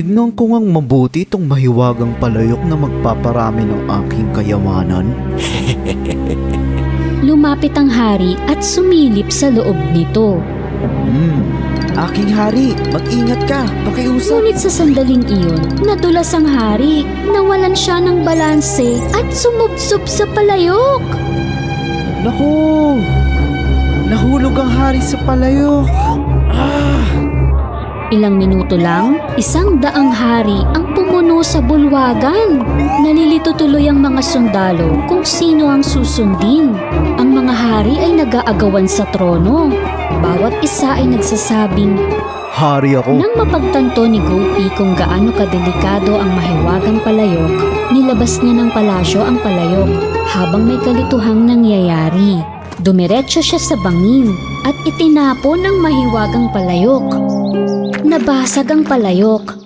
Tignan ko ngang mabuti itong mahiwagang palayok na magpaparami ng aking kayamanan. Lumapit ang hari at sumilip sa loob nito. Hmm, aking hari, mag-ingat ka, pakiusap. Ngunit sa sandaling iyon, nadulas ang hari, nawalan siya ng balanse at sumubsob sa palayok. Naku! Nahulog ang hari sa palayok. Ilang minuto lang, isang daang hari ang pumuno sa bulwagan. Nalilito tuloy ang mga sundalo kung sino ang susundin. Ang mga hari ay nag-aagawan sa trono. Bawat isa ay nagsasabing, Hari ako. Nang mapagtanto ni Gopi kung gaano kadelikado ang mahiwagang palayok, nilabas niya ng palasyo ang palayok habang may kalituhang nangyayari. Dumiretso siya sa bangin at itinapon ang mahiwagang palayok. Nabasag ang palayok